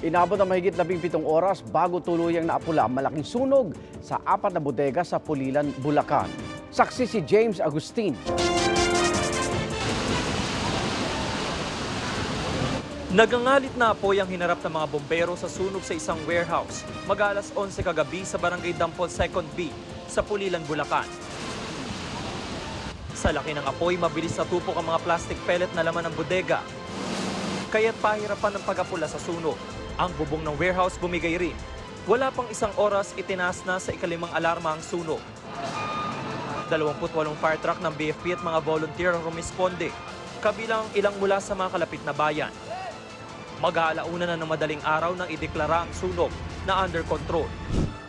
Inabot ang mahigit 17 oras bago tuluyang naapula ang malaking sunog sa apat na bodega sa Pulilan, Bulacan. Saksi si James Agustin. Nagangalit na apoy ang hinarap ng mga bombero sa sunog sa isang warehouse mag-alas 11 kagabi sa Barangay Dampol 2nd B sa Pulilan, Bulacan. Sa laki ng apoy, mabilis natupok ang mga plastic pellet na laman ng bodega. Kaya't pahirapan ng pagapula sa sunog. Ang bubong ng warehouse bumigay rin. Wala pang isang oras, itinaas na sa ikalimang alarma ang sunog. 28 fire truck ng BFP at mga volunteer ang rumisponde, kabilang ilang mula sa mga kalapit na bayan. Mag-aalauna na ng madaling araw nang ideklara ang sunog na under control.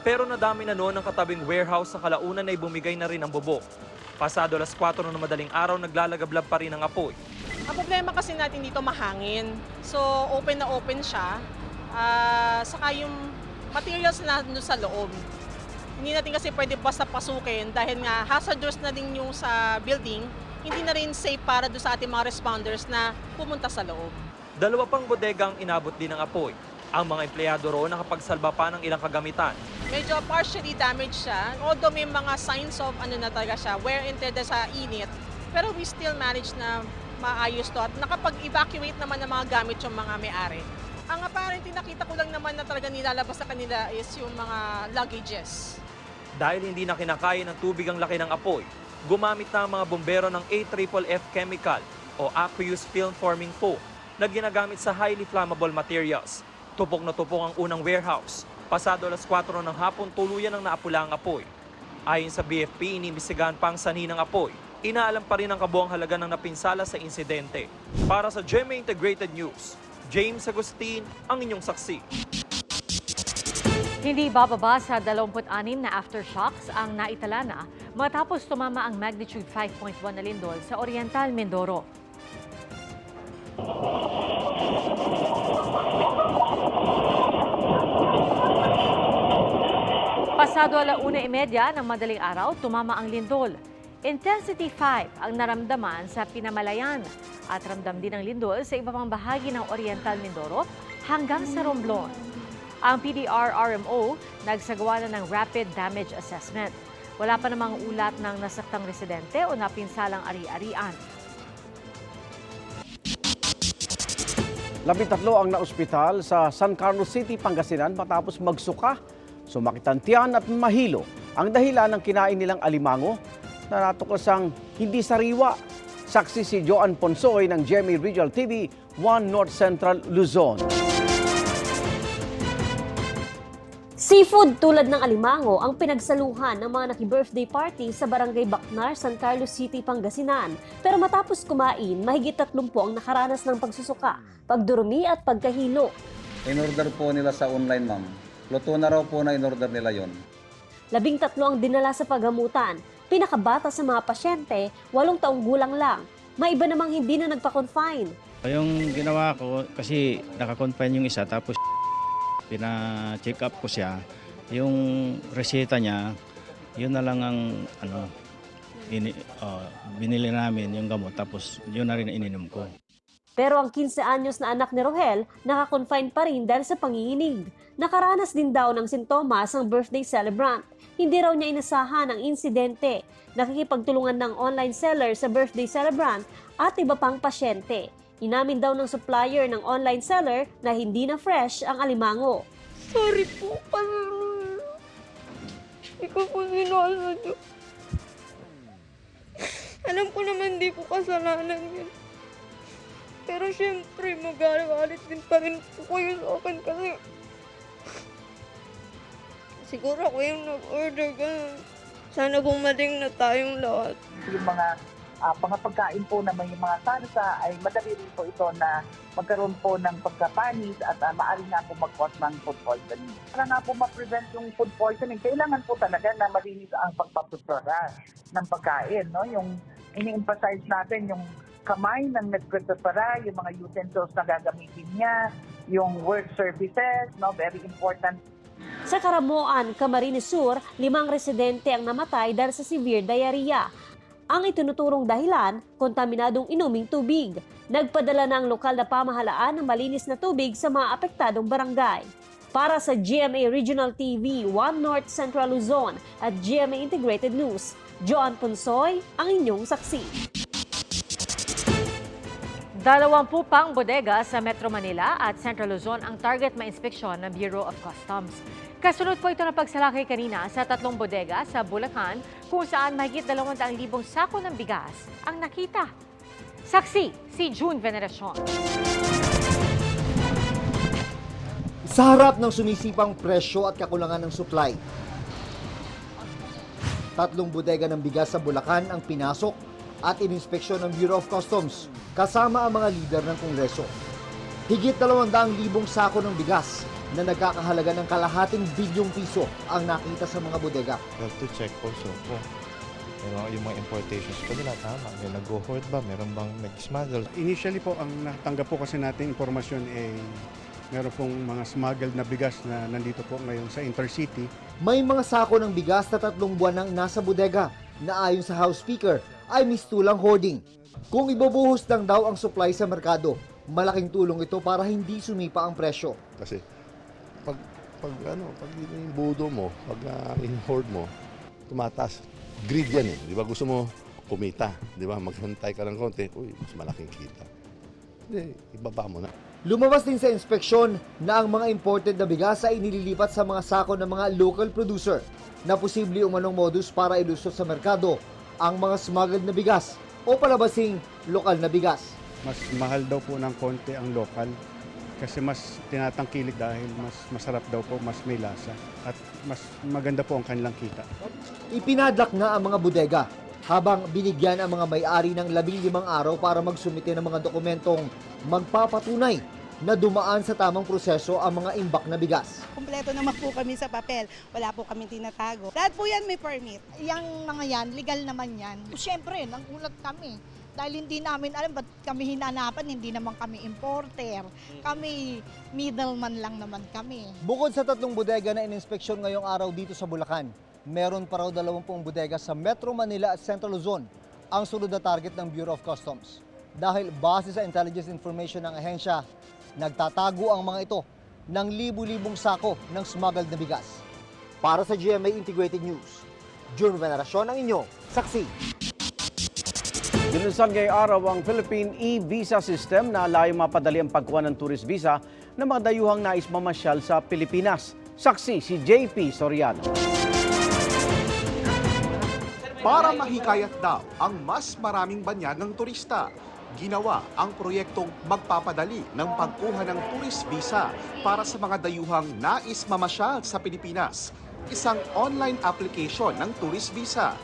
Pero nadami na noon ang katabing warehouse sa kalaunan ay bumigay na rin ang bubong. Pasado alas 4 ng madaling araw, naglalagablab pa rin ang apoy. Ang problema kasi natin dito mahangin. So, open na open siya. Ah, saka yung materials na nandun sa loob. Hindi natin kasi pwede basta pasukin dahil nga hazardous na din yung sa building. Hindi na rin safe para do sa ating mga responders na pumunta sa loob. Dalawa pang bodega ang inabot din ng apoy. Ang mga empleyado roon nakapagsalba pa ng ilang kagamitan. Medyo partially damaged siya. Although may mga signs of ano na talaga siya, wear and tear sa init. Pero we still manage na maayos to at nakapag-evacuate naman ng mga gamit yung mga may-ari. Ang apparently nakita ko lang naman na talaga nilalabas sa kanila is yung mga luggages. Dahil hindi na kinakaya ng tubig ang laki ng apoy, gumamit na ang mga bombero ng AFFF chemical o aqueous film forming foam na ginagamit sa highly flammable materials. Tupok na tupok ang unang warehouse. Pasado alas 4 ng hapon, tuluyan ang naapula ang apoy. Ayon sa BFP, inimbestigahan pa ang sanhi ng apoy. Inaalam pa rin ang kabuang halaga ng napinsala sa insidente. Para sa GMA Integrated News, James Agustin, ang inyong saksi. Hindi bababa sa 26 na aftershocks ang naitala na matapos tumama ang magnitude 5.1 na lindol sa Oriental Mindoro. Pasado alauna imedya ng madaling araw, tumama ang lindol. Intensity 5 ang naramdaman sa Pinamalayan at ramdam din ang lindol sa iba pang bahagi ng Oriental Mindoro hanggang sa Romblon. Ang PDR-RMO nagsagawa na ng rapid damage assessment. Wala pa namang ulat ng nasaktang residente o napinsalang ari-arian. Labintatlo ang naospital sa San Carlos City, Pangasinan matapos magsuka, sumakit ang tiyan at mahilo. Ang dahilan ng kinain nilang alimango na natuklasang hindi sariwa. Saksi si Joan Ponsoy ng GMA Regional TV 1 North Central Luzon. Seafood tulad ng alimango ang pinagsaluhan ng mga naki-birthday party sa Barangay Bacnar, San Carlos City, Pangasinan. Pero matapos kumain, mahigit 30 ang nakaranas ng pagsusuka, pagdurumi at pagkahilo. In-order po nila sa online, ma'am. Luto na raw po na in-order nila yon. Labing tatlo ang dinala sa paggamutan. Pinakabata sa mga pasyente, walong taong gulang lang. May iba namang hindi na nagpa-confine. Yung ginawa ko, kasi nakakonfine yung isa, tapos pina-check up ko siya. Yung reseta niya, yun na lang ang ano, ini, oh, binili namin yung gamot, tapos yun na rin ininom ko. Pero ang 15 anyos na anak ni Rohel, naka-confine pa rin dahil sa panginginig. Nakaranas din daw ng sintomas ang birthday celebrant. Hindi raw niya inasahan ang insidente. Nakikipagtulungan ng online seller sa birthday celebrant at iba pang pasyente. Inamin daw ng supplier ng online seller na hindi na fresh ang alimango. Sorry po, kasi hindi ko po sinasadya. Alam ko naman di ko kasalanan yun. Pero syempre, magagalit din pa rin po kayo sa akin kasi siguro ako yung nag-order ganun. Sana bumaling na tayong lahat. yung mga uh, pagkain po na may mga salsa ay madali rin po ito na magkaroon po ng pagkapanis at uh, maaari nga po mag-cause ng food poisoning. Para nga po ma-prevent yung food poisoning, kailangan po talaga na malinis ang pagpaprepara ng pagkain. No? Yung ini-emphasize natin yung kamay ng nagprepara, yung mga utensils na gagamitin niya, yung work services, no? very important Sa Karamoan, Camarines Sur, limang residente ang namatay dahil sa severe diarrhea. ang itinuturong dahilan, kontaminadong inuming tubig. Nagpadala na ang lokal na pamahalaan ng malinis na tubig sa mga apektadong barangay. Para sa GMA Regional TV, One North Central Luzon at GMA Integrated News, Joan Ponsoy ang inyong saksi. Dalawampu pang bodega sa Metro Manila at Central Luzon ang target ma-inspeksyon ng Bureau of Customs. Kasunod po ito ng pagsalakay kanina sa tatlong bodega sa Bulacan kung saan mahigit 200,000 sako ng bigas ang nakita. Saksi si June Veneracion. Sa harap ng sumisipang presyo at kakulangan ng supply, tatlong bodega ng bigas sa Bulacan ang pinasok at ininspeksyon ng Bureau of Customs kasama ang mga lider ng Kongreso. Higit 200,000 sako ng bigas na nagkakahalaga ng kalahating bilyong piso ang nakita sa mga bodega. We have to check also kung you know, yung mga importations ko nila tama. May nag-hoard ba? Meron bang nag-smuggle? Initially po, ang natanggap po kasi natin impormasyon ay meron pong mga smuggled na bigas na nandito po ngayon sa intercity. May mga sako ng bigas na tatlong buwan nang nasa bodega na ayon sa House Speaker ay mistulang hoarding. Kung ibubuhos lang daw ang supply sa merkado, malaking tulong ito para hindi sumipa ang presyo. Kasi pag pag ano, pag budo mo, pag uh, in-hoard mo, tumataas. Greed yan eh. Di ba gusto mo kumita? Di ba? Maghantay ka ng konti, uy, mas malaking kita. Hindi, ibaba mo na. Lumabas din sa inspeksyon na ang mga imported na bigas ay inililipat sa mga sako ng mga local producer na posible umanong modus para ilusot sa merkado ang mga smuggled na bigas o palabasing lokal na bigas. Mas mahal daw po ng konti ang local kasi mas tinatangkilik dahil mas masarap daw po, mas may lasa at mas maganda po ang kanilang kita. Ipinadlak na ang mga bodega habang binigyan ang mga may-ari ng labing limang araw para magsumite ng mga dokumentong magpapatunay na dumaan sa tamang proseso ang mga imbak na bigas. Kompleto naman po kami sa papel. Wala po kami tinatago. Lahat po yan may permit. Yang mga yan, legal naman yan. Siyempre, nangulat kami. Dahil hindi namin alam ba't kami hinanapan, hindi naman kami importer. Kami middleman lang naman kami. Bukod sa tatlong bodega na ininspeksyon ngayong araw dito sa Bulacan, meron pa raw 20 bodega sa Metro Manila at Central Luzon ang sunod na target ng Bureau of Customs. Dahil base sa intelligence information ng ahensya, nagtatago ang mga ito ng libu-libong sako ng smuggled na bigas. Para sa GMA Integrated News, June Veneracion ang inyo, saksi. Dinunsan ngayong araw ang Philippine e-visa system na layong mapadali ang pagkuha ng tourist visa ng mga dayuhang nais mamasyal sa Pilipinas. Saksi si JP Soriano. Para mahikayat daw ang mas maraming banyan ng turista, ginawa ang proyektong magpapadali ng pagkuha ng tourist visa para sa mga dayuhang nais mamasyal sa Pilipinas. Isang online application ng tourist visa.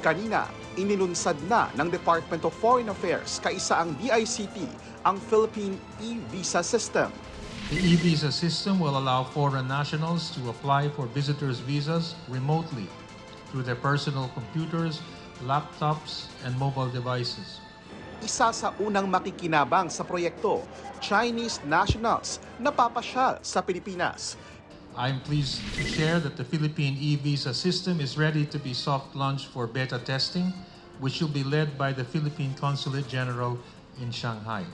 Kanina, inilunsad na ng Department of Foreign Affairs kaisa ang DICT ang Philippine e-visa system. The e-visa system will allow foreign nationals to apply for visitors' visas remotely through their personal computers, laptops, and mobile devices. Isa sa unang makikinabang sa proyekto, Chinese nationals na papasyal sa Pilipinas. I'm pleased to share that the Philippine e-visa system is ready to be soft launched for beta testing, which will be led by the Philippine Consulate General in Shanghai.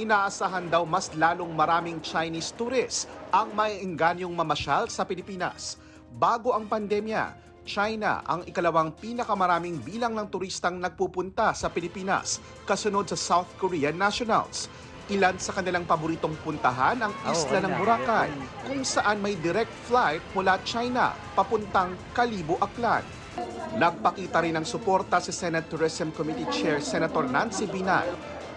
Inaasahan daw mas lalong maraming Chinese tourists ang maiingganyong mamasyal sa Pilipinas. Bago ang pandemya, China ang ikalawang pinakamaraming bilang ng turistang nagpupunta sa Pilipinas, kasunod sa South Korean nationals. Ilan sa kanilang paboritong puntahan ang isla ng Boracay, kung saan may direct flight mula China papuntang Kalibo, Aklan. Nagpakita rin ng suporta si Senate Tourism Committee Chair Senator Nancy Binay.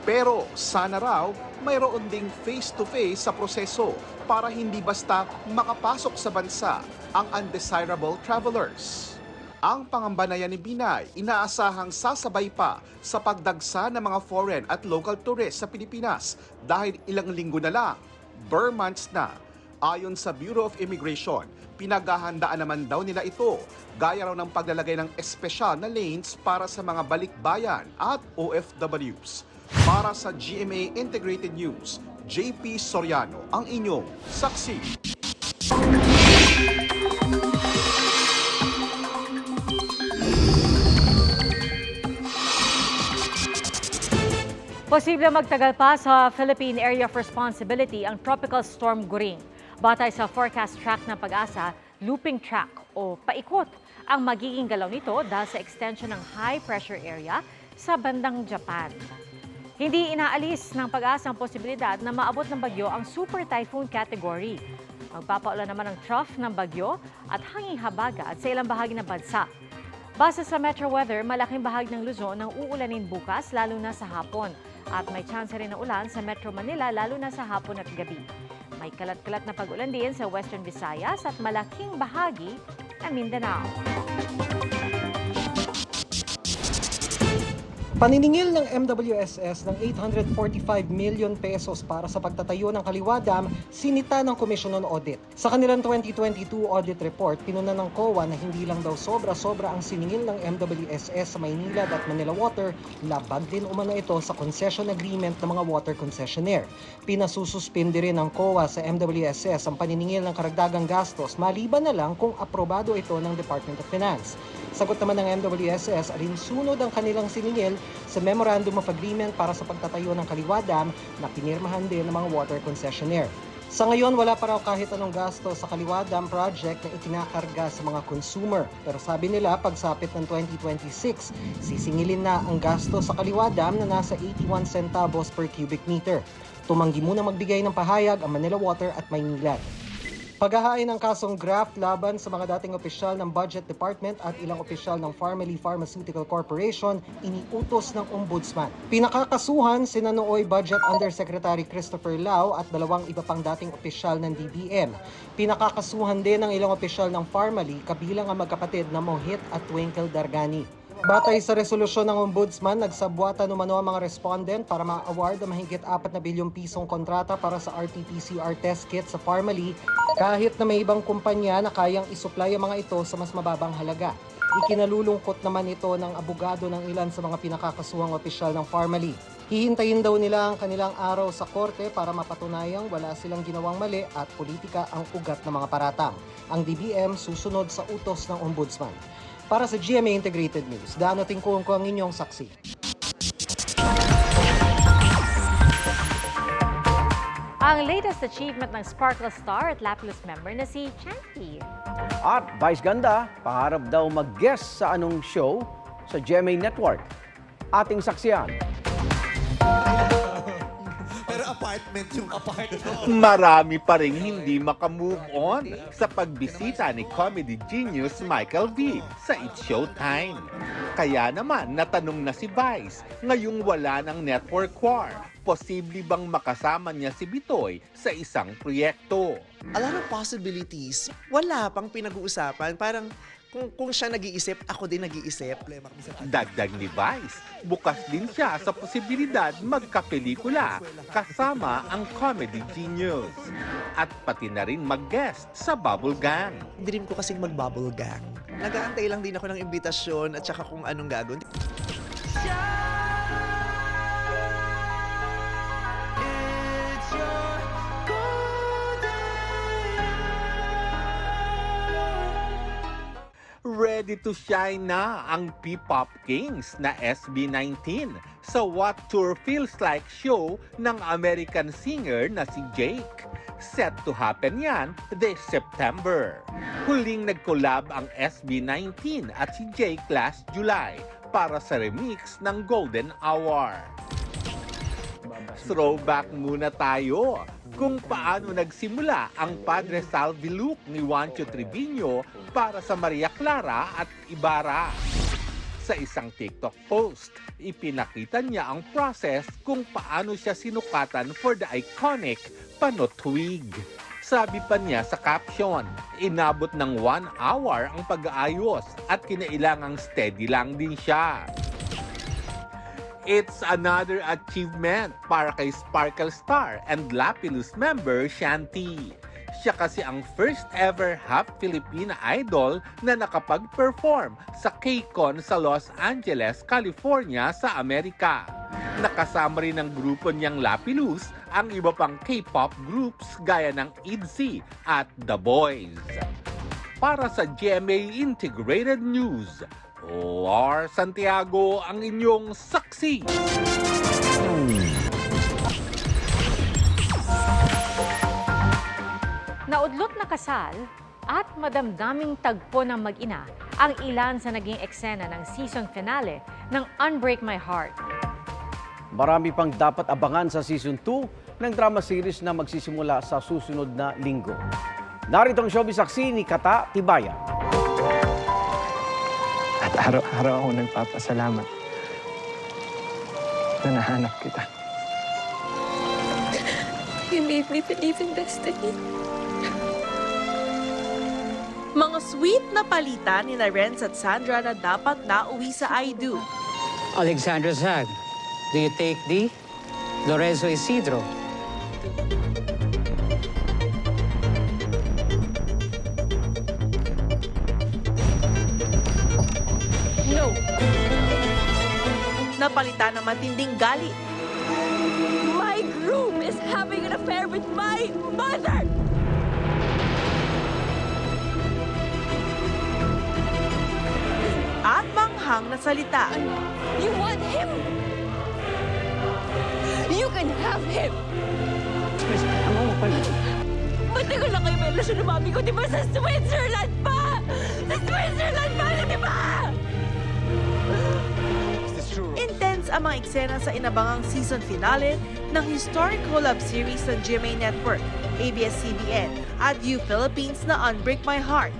Pero sana raw mayroon ding face-to-face sa proseso para hindi basta makapasok sa bansa ang undesirable travelers. Ang pangambanayan ni Binay, inaasahang sasabay pa sa pagdagsa ng mga foreign at local tourists sa Pilipinas dahil ilang linggo na lang, bare months na. Ayon sa Bureau of Immigration, pinaghahandaan naman daw nila ito gaya raw ng paglalagay ng espesyal na lanes para sa mga balikbayan at OFWs. Para sa GMA Integrated News, JP Soriano ang inyong saksi. Posible magtagal pa sa Philippine Area of Responsibility ang Tropical Storm Guring. Batay sa forecast track ng pag-asa, looping track o paikot ang magiging galaw nito dahil sa extension ng high pressure area sa bandang Japan. Hindi inaalis ng pag-asa ang posibilidad na maabot ng bagyo ang super typhoon category. Magpapaulan naman ang trough ng bagyo at hanging habagat sa ilang bahagi ng bansa. Base sa Metro Weather, malaking bahagi ng Luzon ang uulanin bukas lalo na sa hapon. At may chance rin ng ulan sa Metro Manila lalo na sa hapon at gabi. May kalat-kalat na pag-ulan din sa Western Visayas at malaking bahagi ng Mindanao. Paniningil ng MWSS ng 845 million pesos para sa pagtatayo ng Kaliwa sinita ng Commission on Audit. Sa kanilang 2022 audit report, pinuna ng COA na hindi lang daw sobra-sobra ang siningil ng MWSS sa Maynilad at Manila Water, labag din umano ito sa concession agreement ng mga water concessionaire. Pinasususpindi rin ng COA sa MWSS ang paniningil ng karagdagang gastos maliban na lang kung aprobado ito ng Department of Finance. Sagot naman ng MWSS, alinsunod ang kanilang siningil sa Memorandum of Agreement para sa pagtatayo ng Kaliwa Dam na pinirmahan din ng mga water concessionaire. Sa ngayon, wala pa raw kahit anong gasto sa Kaliwa Dam project na itinakarga sa mga consumer. Pero sabi nila, pagsapit ng 2026, sisingilin na ang gasto sa Kaliwa Dam na nasa 81 centavos per cubic meter. Tumanggi muna magbigay ng pahayag ang Manila Water at Maynilad. Paghahain ng kasong graft laban sa mga dating opisyal ng Budget Department at ilang opisyal ng Pharmaly Pharmaceutical Corporation iniutos ng Ombudsman. Pinakakasuhan sina nooy Budget Undersecretary Christopher Lau at dalawang iba pang dating opisyal ng DBM. Pinakakasuhan din ng ilang opisyal ng Pharmaly kabilang ang magkapatid na Mohit at Twinkle Dargani. Batay sa resolusyon ng Ombudsman, nagsabwatan umano ang mga respondent para ma-award ang mahigit 4 na bilyong pisong kontrata para sa RT-PCR test kit sa Pharmaly kahit na may ibang kumpanya na kayang isupply ang mga ito sa mas mababang halaga. Ikinalulungkot naman ito ng abogado ng ilan sa mga pinakakasuhang opisyal ng Pharmaly. Hihintayin daw nila ang kanilang araw sa korte para mapatunayang wala silang ginawang mali at politika ang ugat ng mga paratang. Ang DBM susunod sa utos ng Ombudsman. Para sa GMA Integrated News, Dano Tingkong ko ang inyong saksi. Ang latest achievement ng Sparkle Star at Lapilus member na si Chanty. At Vice Ganda, pangarap daw mag-guest sa anong show sa GMA Network. Ating saksiyan. Apartment yung apartment. Marami pa rin hindi makamove on sa pagbisita ni comedy genius Michael V sa It's Showtime. Kaya naman natanong na si Vice, ngayong wala ng network war, posible bang makasama niya si Bitoy sa isang proyekto? A lot of possibilities. Wala pang pinag-uusapan. Parang kung, kung siya nag-iisip, ako din nag-iisip. Dagdag ni Vice, bukas din siya sa posibilidad magkapelikula kasama ang comedy genius. At pati na rin mag-guest sa Bubble Gang. Dream ko kasing mag-bubble gang. Nag-aantay lang din ako ng imbitasyon at saka kung anong gagawin. Ready to shine na ang P-Pop Kings na SB19 sa What Tour Feels Like show ng American singer na si Jake. Set to happen yan this September. Huling nag-collab ang SB19 at si Jake last July para sa remix ng Golden Hour. Throwback muna tayo kung paano nagsimula ang Padre Salvi look ni Juancho Trevino para sa Maria Clara at Ibarra. Sa isang TikTok post, ipinakita niya ang process kung paano siya sinukatan for the iconic panotwig. Sabi pa niya sa caption, inabot ng one hour ang pag-aayos at kinailangang steady lang din siya. It's another achievement para kay Sparkle Star and Lapilus member Shanti. Siya kasi ang first ever half Filipina idol na nakapag-perform sa KCON sa Los Angeles, California sa Amerika. Nakasama rin ng grupo niyang Lapilus ang iba pang K-pop groups gaya ng ITZY at The Boys. Para sa GMA Integrated News, OR Santiago ang inyong saksi. Naudlot na kasal at madamdaming tagpo ng mag-ina ang ilan sa naging eksena ng season finale ng Unbreak My Heart. Marami pang dapat abangan sa season 2 ng drama series na magsisimula sa susunod na linggo. Narito ang showbiz saksi ni Kata Tibayan. At araw-araw ako nagpapasalamat na nahanap kita. You made me believe in destiny. Mga sweet na palitan ni Renz at Sandra na dapat nauwi sa I Do. Alexandra Zag, do you take D? Lorenzo Isidro. Napalitan ng matinding galit. My groom is having an affair with my mother! At manghang na salita. You want him? You can have him! Matagal na kayo may relasyon ng mami ko, di ba? Sa Switzerland pa! Ang mga eksena sa inabangang season finale ng historic collab series ng GMA Network, ABS-CBN at U Philippines na Unbreak My Heart.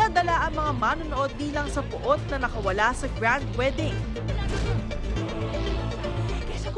Nadala ang mga manonood di lang sa puot na nakawala sa grand wedding.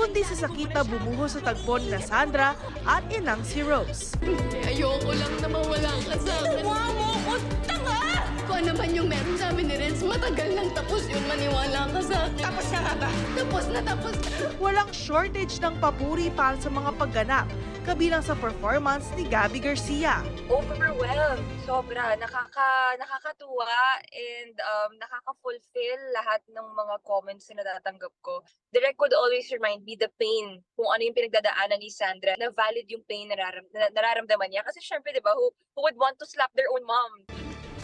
Kundi sa sakit na bumuho sa tagpo ni na Sandra at inang si Rose. Ayoko lang na mawala ka sa akin. Ginawa mo ako, tanga! Kung ano man yung meron sa amin ni Renz, matagal nang tapos yun, maniwala ka sa akin. Tapos na nga ba? Tapos na, tapos na. Walang shortage ng papuri para sa mga pagganap, kabilang sa performance ni Gabby Garcia. overwhelmed. Sobra. Nakaka, nakakatuwa and um, nakaka-fulfill lahat ng mga comments na natatanggap ko. Direct would always remind me the pain, kung ano yung pinagdadaanan ni Sandra, na valid yung pain na nararam, na, nararamdaman niya. Kasi syempre, di ba, who, who would want to slap their own mom?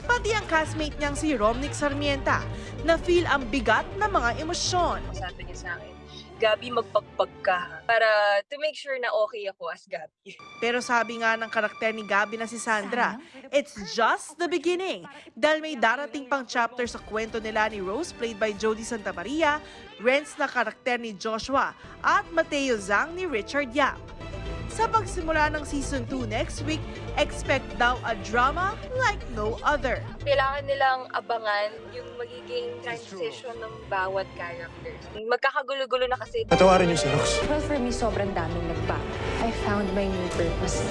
Pati ang castmate niyang si Romnick Sarmienta, na feel ang bigat ng mga emosyon. Sabi niya sa akin, Gabi, magpagpag ka. ha?" Para to make sure na okay ako as Gabi. Pero sabi nga ng karakter ni Gabby na si Sandra, it's just the beginning. Dahil may darating pang chapter sa kwento nila ni Rose played by Jodie Santa Maria, Renz na karakter ni Joshua, at Mateo Zhang ni Richard Yap. Sa pagsimula ng season 2 next week, expect daw a drama like no other. Kailangan nilang abangan yung magiging transition ng bawat characters. Magkakagulo-gulo na kasi. Patawarin niyo si Rox. Well, for me, sobrang daming nagbago. I found my new purpose.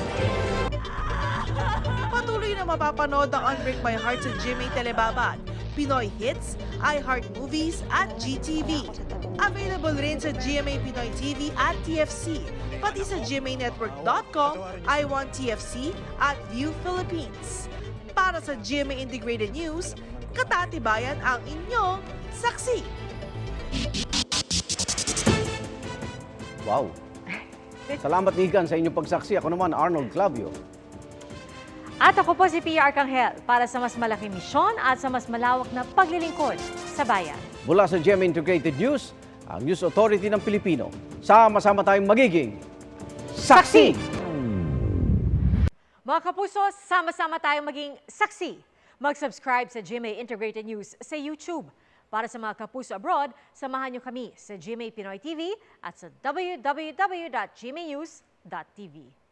Patuloy na mapapanood ang Unbreak My Heart sa GMA Telebabad, Pinoy Hits, iHeart Movies at GTV. Available rin sa GMA Pinoy TV at TFC, pati sa gmanetwork.com, iWantTFC at View Philippines. Para sa GMA Integrated News, katatibayan ang inyong saksi. Wow. Salamat Igan sa inyong pagsaksi. Ako naman, Arnold Clavio. At ako po si Pia Arcangel para sa mas malaking misyon at sa mas malawak na paglilingkod sa bayan. Mula sa GMA Integrated News, ang News Authority ng Pilipino. Sama-sama tayong magiging saksi! Mga kapuso, sama-sama tayong maging saksi. Mag-subscribe sa GMA Integrated News sa YouTube. Para sa mga kapuso abroad, samahan niyo kami sa GMA Pinoy TV at sa www.gmanews.tv.